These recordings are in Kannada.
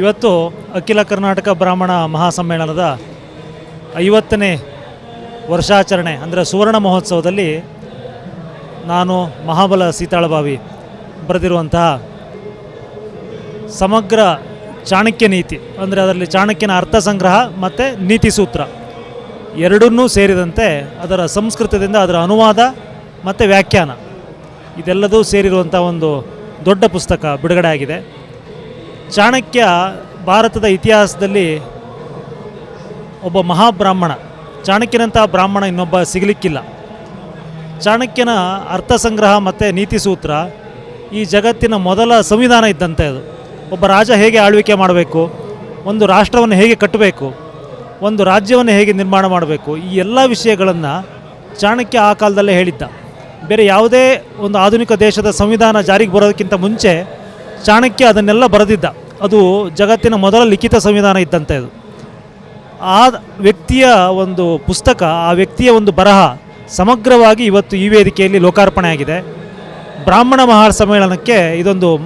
ಇವತ್ತು ಅಖಿಲ ಕರ್ನಾಟಕ ಬ್ರಾಹ್ಮಣ ಮಹಾಸಮ್ಮೇಳನದ ಐವತ್ತನೇ ವರ್ಷಾಚರಣೆ, ಅಂದರೆ ಸುವರ್ಣ ಮಹೋತ್ಸವದಲ್ಲಿ ನಾನು ಮಹಾಬಲ ಸೀತಾಳಬಾವಿ ಬರೆದಿರುವಂತಹ ಸಮಗ್ರ ಚಾಣಕ್ಯ ನೀತಿ, ಅಂದರೆ ಅದರಲ್ಲಿ ಚಾಣಕ್ಯನ ಅರ್ಥ ಸಂಗ್ರಹ ಮತ್ತು ನೀತಿ ಸೂತ್ರ ಎರಡನ್ನೂ ಸೇರಿದಂತೆ ಅದರ ಸಂಸ್ಕೃತದಿಂದ ಅದರ ಅನುವಾದ ಮತ್ತು ವ್ಯಾಖ್ಯಾನ. ಇದೆಲ್ಲದೂ ಸೇರಿರುವಂಥ ಒಂದು ದೊಡ್ಡ ಪುಸ್ತಕ ಬಿಡುಗಡೆ ಆಗಿದೆ. ಚಾಣಕ್ಯ ಭಾರತದ ಇತಿಹಾಸದಲ್ಲಿ ಒಬ್ಬ ಮಹಾಬ್ರಾಹ್ಮಣ. ಚಾಣಕ್ಯನಂಥ ಬ್ರಾಹ್ಮಣ ಇನ್ನೊಬ್ಬ ಸಿಗಲಿಕ್ಕಿಲ್ಲ. ಚಾಣಕ್ಯನ ಅರ್ಥ ಸಂಗ್ರಹ ಮತ್ತು ನೀತಿ ಸೂತ್ರ ಈ ಜಗತ್ತಿನ ಮೊದಲ ಸಂವಿಧಾನ ಇದ್ದಂತೆ ಅದು. ಒಬ್ಬ ರಾಜ ಹೇಗೆ ಆಳ್ವಿಕೆ ಮಾಡಬೇಕು? ಒಂದು ರಾಷ್ಟ್ರವನ್ನು ಹೇಗೆ ಕಟ್ಟಬೇಕು? ಒಂದು ರಾಜ್ಯವನ್ನು ಹೇಗೆ ನಿರ್ಮಾಣ ಮಾಡಬೇಕು? ಈ ಎಲ್ಲ ವಿಷಯಗಳನ್ನು ಚಾಣಕ್ಯ ಆ ಕಾಲದಲ್ಲೇ ಹೇಳಿದ್ದ. ಬೇರೆ ಯಾವುದೇ ಒಂದು ಆಧುನಿಕ ದೇಶದ ಸಂವಿಧಾನ ಜಾರಿಗೆ ಬರೋದಕ್ಕಿಂತ ಮುಂಚೆ ಚಾಣಕ್ಯ ಅದನ್ನೆಲ್ಲ ಬರೆದಿದ್ದ. ಅದು ಜಗತ್ತಿನ ಮೊದಲ ಲಿಖಿತ ಸಂವಿಧಾನ ಇದ್ದಂತೆ ಅದು. ಆ ವ್ಯಕ್ತಿಯ ಒಂದು ಪುಸ್ತಕ, ಆ ವ್ಯಕ್ತಿಯ ಒಂದು ಬರಹ ಸಮಗ್ರವಾಗಿ ಇವತ್ತು ಈ ವೇದಿಕೆಯಲ್ಲಿ ಲೋಕಾರ್ಪಣೆ ಆಗಿದೆ. ಬ್ರಾಹ್ಮಣ ಮಹಾ ಸಮ್ಮೇಳನಕ್ಕೆ ಇದೊಂದು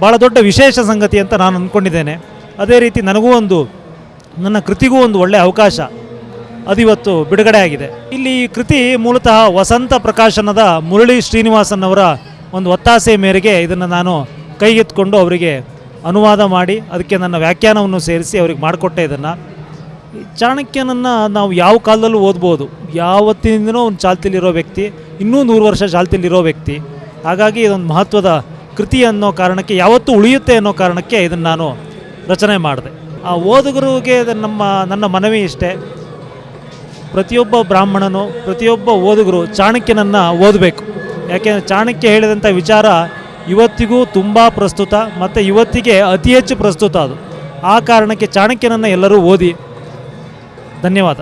ಭಾಳ ದೊಡ್ಡ ವಿಶೇಷ ಸಂಗತಿ ಅಂತ ನಾನು ಅಂದ್ಕೊಂಡಿದ್ದೇನೆ. ಅದೇ ರೀತಿ ನನಗೂ ಒಂದು, ನನ್ನ ಕೃತಿಗೂ ಒಂದು ಒಳ್ಳೆಯ ಅವಕಾಶ. ಅದಿವತ್ತು ಬಿಡುಗಡೆ ಆಗಿದೆ. ಇಲ್ಲಿ ಈ ಕೃತಿ ಮೂಲತಃ ವಸಂತ ಪ್ರಕಾಶನದ ಮುರಳಿ ಶ್ರೀನಿವಾಸನ್ ಅವರ ಒಂದು ಒತ್ತಾಸೆ ಮೇರೆಗೆ ಇದನ್ನು ನಾನು ಕೈಗೆತ್ಕೊಂಡು ಅವರಿಗೆ ಅನುವಾದ ಮಾಡಿ ಅದಕ್ಕೆ ನನ್ನ ವ್ಯಾಖ್ಯಾನವನ್ನು ಸೇರಿಸಿ ಅವ್ರಿಗೆ ಮಾಡಿಕೊಟ್ಟೆ ಇದನ್ನು. ಚಾಣಕ್ಯನನ್ನು ನಾವು ಯಾವ ಕಾಲದಲ್ಲೂ ಓದ್ಬೋದು. ಯಾವತ್ತಿನಿಂದನೂ ಒಂದು ಚಾಲ್ತಿಲಿರೋ ವ್ಯಕ್ತಿ, ಇನ್ನೂ ನೂರು ವರ್ಷ ಚಾಲ್ತಿಲಿರೋ ವ್ಯಕ್ತಿ. ಹಾಗಾಗಿ ಇದೊಂದು ಮಹತ್ವದ ಕೃತಿ ಅನ್ನೋ ಕಾರಣಕ್ಕೆ, ಯಾವತ್ತೂ ಉಳಿಯುತ್ತೆ ಅನ್ನೋ ಕಾರಣಕ್ಕೆ ಇದನ್ನು ನಾನು ರಚನೆ ಮಾಡಿದೆ. ಆ ಓದುಗರಿಗೆ ನಮ್ಮ, ನನ್ನ ಮನವಿ ಇಷ್ಟೇ. ಪ್ರತಿಯೊಬ್ಬ ಬ್ರಾಹ್ಮಣನು, ಪ್ರತಿಯೊಬ್ಬ ಓದುಗರು ಚಾಣಕ್ಯನನ್ನು ಓದಬೇಕು. ಯಾಕೆಂದರೆ ಚಾಣಕ್ಯ ಹೇಳಿದಂಥ ವಿಚಾರ ಇವತ್ತಿಗೂ ತುಂಬ ಪ್ರಸ್ತುತ ಮತ್ತು ಇವತ್ತಿಗೆ ಅತಿ ಹೆಚ್ಚು ಪ್ರಸ್ತುತ ಅದು. ಆ ಕಾರಣಕ್ಕೆ ಚಾಣಕ್ಯನನ್ನು ಎಲ್ಲರೂ ಓದಿ. ಧನ್ಯವಾದ.